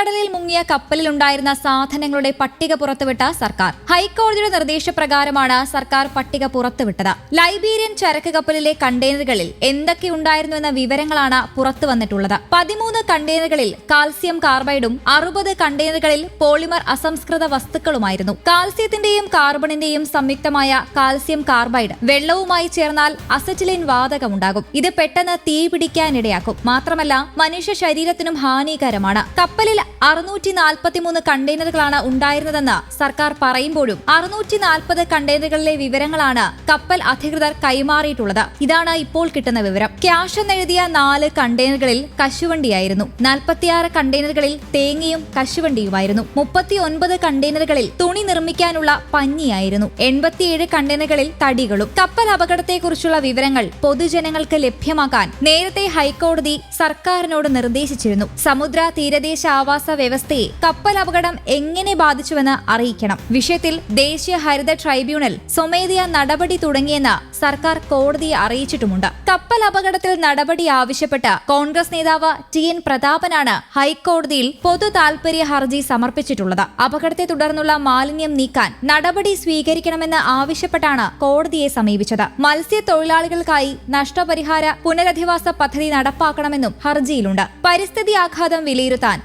പുറംകടലിൽ മുങ്ങിയ കപ്പലിലുണ്ടായിരുന്ന സാധനങ്ങളുടെ പട്ടിക പുറത്തുവിട്ട സർക്കാർ. ഹൈക്കോടതിയുടെ നിർദ്ദേശപ്രകാരമാണ് സർക്കാർ പട്ടിക പുറത്തുവിട്ടത്. ലൈബീരിയൻ ചരക്ക് കപ്പലിലെ കണ്ടെയ്നറുകളിൽ എന്തൊക്കെയുണ്ടായിരുന്നു എന്ന വിവരങ്ങളാണ് പുറത്തു വന്നിട്ടുള്ളത് പതിമൂന്ന് കണ്ടെയ്നറുകളിൽ കാൽസ്യം കാർബൈഡും അറുപത് കണ്ടെയ്നറുകളിൽ പോളിമർ അസംസ്കൃത വസ്തുക്കളുമായിരുന്നു. കാൽസ്യത്തിന്റെയും കാർബണിന്റെയും സംയുക്തമായ കാൽസ്യം കാർബൈഡ് വെള്ളവുമായി ചേർന്നാൽ അസറ്റിലിൻ വാതകമുണ്ടാകും. ഇത് പെട്ടെന്ന് തീ പിടിക്കാനിടയാക്കും മാത്രമല്ല മനുഷ്യ ശരീരത്തിനും ഹാനികരമാണ്. കപ്പലിൽ അറുന്നൂറ്റി നാൽപ്പത്തിമൂന്ന് കണ്ടെയ്നറുകളാണ് ഉണ്ടായിരുന്നതെന്ന് സർക്കാർ പറയുമ്പോഴും അറുന്നൂറ്റി നാൽപ്പത് കണ്ടെയ്നറുകളിലെ വിവരങ്ങളാണ് കപ്പൽ അധികൃതർ കൈമാറിയിട്ടുള്ളത്. ഇതാണ് ഇപ്പോൾ കിട്ടുന്ന വിവരം. ക്യാഷ് എന്നെഴുതിയ നാല് കണ്ടെയ്നറുകളിൽ കശുവണ്ടിയായിരുന്നു. നാൽപ്പത്തിയാറ് കണ്ടെയ്നറുകളിൽ തേങ്ങയും കശുവണ്ടിയുമായിരുന്നു. മുപ്പത്തി ഒൻപത് കണ്ടെയ്നറുകളിൽ തുണി നിർമ്മിക്കാനുള്ള പഞ്ഞിയായിരുന്നു. എൺപത്തിയേഴ് കണ്ടെയ്നറുകളിൽ തടികളും. കപ്പൽ അപകടത്തെക്കുറിച്ചുള്ള വിവരങ്ങൾ പൊതുജനങ്ങൾക്ക് ലഭ്യമാക്കാൻ നേരത്തെ ഹൈക്കോടതി സർക്കാരിനോട് നിർദ്ദേശിച്ചിരുന്നു. സമുദ്ര തീരദേശ ആവാസ വ്യവസ്ഥയെ കപ്പൽ അപകടം എങ്ങനെ ബാധിച്ചുവെന്ന് അറിയിക്കണം. വിഷയത്തിൽ ദേശീയ ഹരിത ട്രൈബ്യൂണൽ സ്വമേധയാ നടപടി തുടങ്ങിയെന്ന് സർക്കാർ കോടതിയെ അറിയിച്ചിട്ടുമുണ്ട്. കപ്പൽ അപകടത്തിൽ നടപടി ആവശ്യപ്പെട്ട് കോൺഗ്രസ് നേതാവ് ടി എൻ പ്രതാപനാണ് ഹൈക്കോടതിയിൽ പൊതു താൽപര്യ ഹർജി സമർപ്പിച്ചിട്ടുള്ളത്. അപകടത്തെ തുടർന്നുള്ള മാലിന്യം നീക്കാൻ നടപടി സ്വീകരിക്കണമെന്ന് ആവശ്യപ്പെട്ടാണ് കോടതിയെ സമീപിച്ചത്. മത്സ്യത്തൊഴിലാളികൾക്കായി നഷ്ടപരിഹാര പുനരധിവാസ പദ്ധതി നടപ്പാക്കണമെന്നും ഹർജിയിലുണ്ട്. പരിസ്ഥിതി ആഘാതം വിലയിരുത്താൻ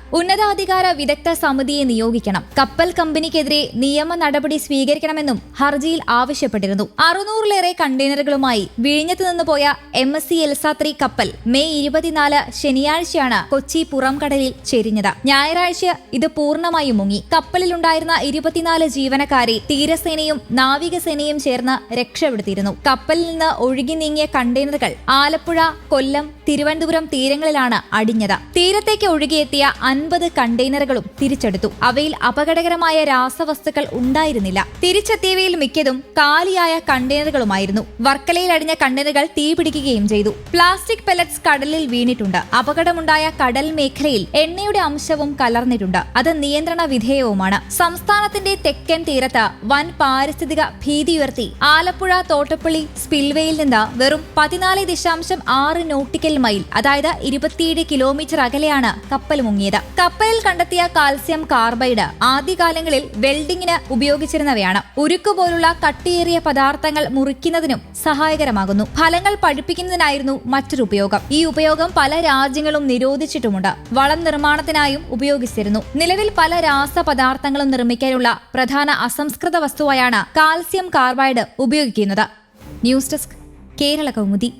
ഉന്നതാധികാര വിദഗ്ധ സമിതിയെ നിയോഗിക്കണം. കപ്പൽ കമ്പനിക്കെതിരെ നിയമ നടപടി സ്വീകരിക്കണമെന്നും ഹർജിയിൽ ആവശ്യപ്പെട്ടിരുന്നു. അറുന്നൂറിലേറെ കണ്ടെയ്നറുകളുമായി വിഴിഞ്ഞത്ത് നിന്ന് പോയ എം എസ് സി എൽസാത്രി കപ്പൽ മെയ് ഇരുപത്തിനാല് ശനിയാഴ്ചയാണ് കൊച്ചി പുറംകടലിൽ ചെരിഞ്ഞത്. ഞായറാഴ്ച ഇത് പൂർണമായും മുങ്ങി. കപ്പലിലുണ്ടായിരുന്ന ഇരുപത്തിനാല് ജീവനക്കാരെ തീരസേനയും നാവികസേനയും ചേർന്ന് രക്ഷപ്പെടുത്തിയിരുന്നു. കപ്പലിൽ നിന്ന് ഒഴുകി നീങ്ങിയ കണ്ടെയ്നറുകൾ ആലപ്പുഴ കൊല്ലം തിരുവനന്തപുരം തീരങ്ങളിലാണ് അടിഞ്ഞത്. തീരത്തേക്ക് ഒഴുകിയെത്തിയ അൻപത് കണ്ടെയ്നറുകളും തിരിച്ചെടുത്തു. അവയിൽ അപകടകരമായ രാസവസ്തുക്കൾ ഉണ്ടായിരുന്നില്ല. തിരിച്ചെത്തിയവയിൽ മിക്കതും കാലിയായ കണ്ടെയ്നറുകളുമായിരുന്നു. വർക്കലയിൽ അടിഞ്ഞ കണ്ടെയ്നറുകൾ തീപിടിക്കുകയും ചെയ്തു. പ്ലാസ്റ്റിക് പെലറ്റ്സ് കടലിൽ വീണിട്ടുണ്ട്. അപകടമുണ്ടായ കടൽ മേഖലയിൽ എണ്ണയുടെ അംശവും കലർന്നിട്ടുണ്ട്. അത് നിയന്ത്രണ വിധേയവുമാണ്. സംസ്ഥാനത്തിന്റെ തെക്കൻ തീരത്ത് വൻ പാരിസ്ഥിതിക ഭീതി ഉയർത്തി. ആലപ്പുഴ തോട്ടപ്പള്ളി സ്പിൽവേയിൽ നിന്ന് വെറും പതിനാല് ദശാംശം ആറ് നോട്ടിക്കൽ മൈൽ അതായത് ഇരുപത്തിയേഴ് കിലോമീറ്റർ അകലെയാണ് കപ്പൽ മുങ്ങിയത്. കപ്പലിൽ കണ്ടെത്തിയ കാൽസ്യം കാർബൈഡ് ആദ്യകാലങ്ങളിൽ വെൽഡിങ്ങിന് ഉപയോഗിച്ചിരുന്നവയാണ്. ഉരുക്ക് പോലുള്ള കട്ടിയേറിയ പദാർത്ഥങ്ങൾ മുറിക്കുന്നതിനും സഹായകരമാകുന്നു. ഫലങ്ങൾ പഴുപ്പിക്കുന്നതിനായിരുന്നു മറ്റൊരു ഉപയോഗം. ഈ ഉപയോഗം പല രാജ്യങ്ങളും നിരോധിച്ചിട്ടുമുണ്ട്. വളം നിർമ്മാണത്തിനായും ഉപയോഗിച്ചിരുന്നു. നിലവിൽ പല രാസപദാർത്ഥങ്ങളും നിർമ്മിക്കാനുള്ള പ്രധാന അസംസ്കൃത വസ്തുവായാണ് കാൽസ്യം കാർബൈഡ് ഉപയോഗിക്കുന്നത്. News desk Kerala Kaumudi.